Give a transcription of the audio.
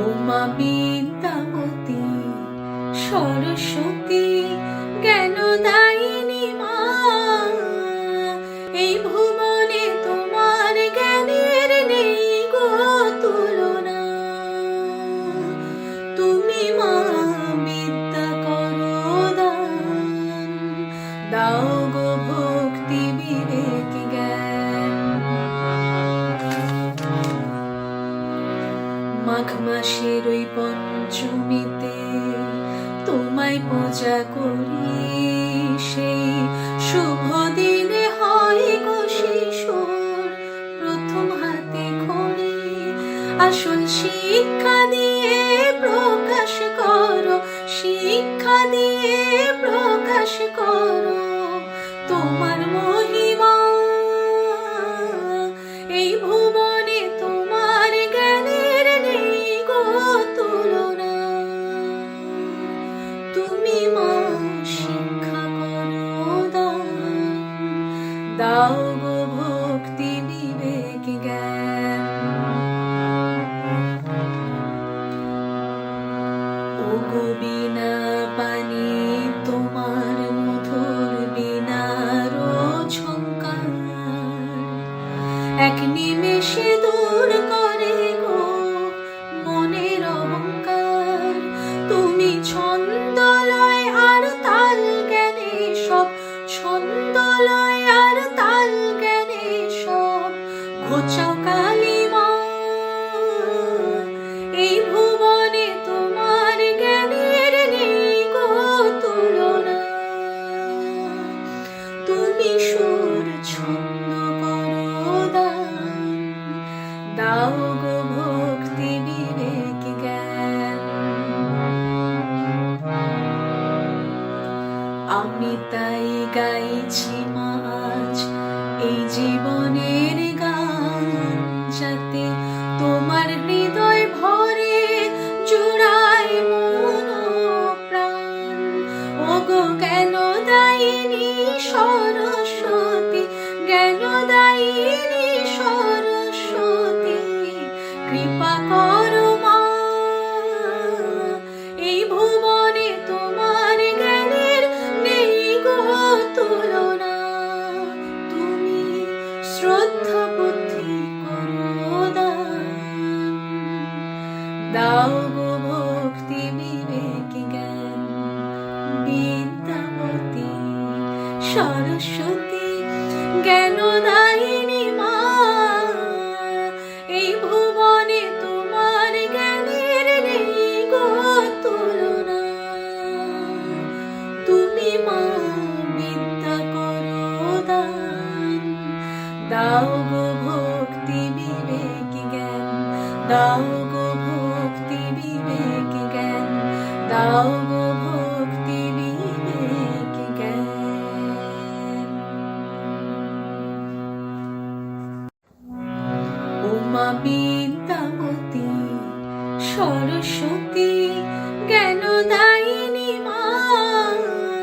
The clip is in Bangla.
উমা বিদ্যাবতী সরস্বতী জ্ঞান মাঘ মাসের ওই পঞ্চমীতে তোমায় পূজা করি। সেই শুভ দিনে হয় গো শিশুর প্রথম হাতে খড়ি। আসল শিক্ষা দিয়ে প্রকাশ করো, শিক্ষা দিয়ে প্রকাশ করো। তোমার মহিমা দাও গো ঘোচাও কালিমা এই ভুবনে তোমার জ্ঞানের নেই গো তুলনা। তুমি সুর ছন্দ করো দাও গো ভক্তি বিবেক জ্ঞান। আমি তাই গাইছি মাঝ এই জীবনের দায়িনী সরস্বতী, জ্ঞান দায়িনী সরস্বতী, কৃপা করো মা। এই ভুবনে তোমার জ্ঞানের নেই গো তুলনা। তুমি শ্রদ্ধা দাও দান। দাও গো ভক্তি বিবেক জ্ঞান। দাও গো ভক্তি বিবেক জ্ঞান। দাও গো ভক্তি বিবেক জ্ঞান। উমা সরস্বতী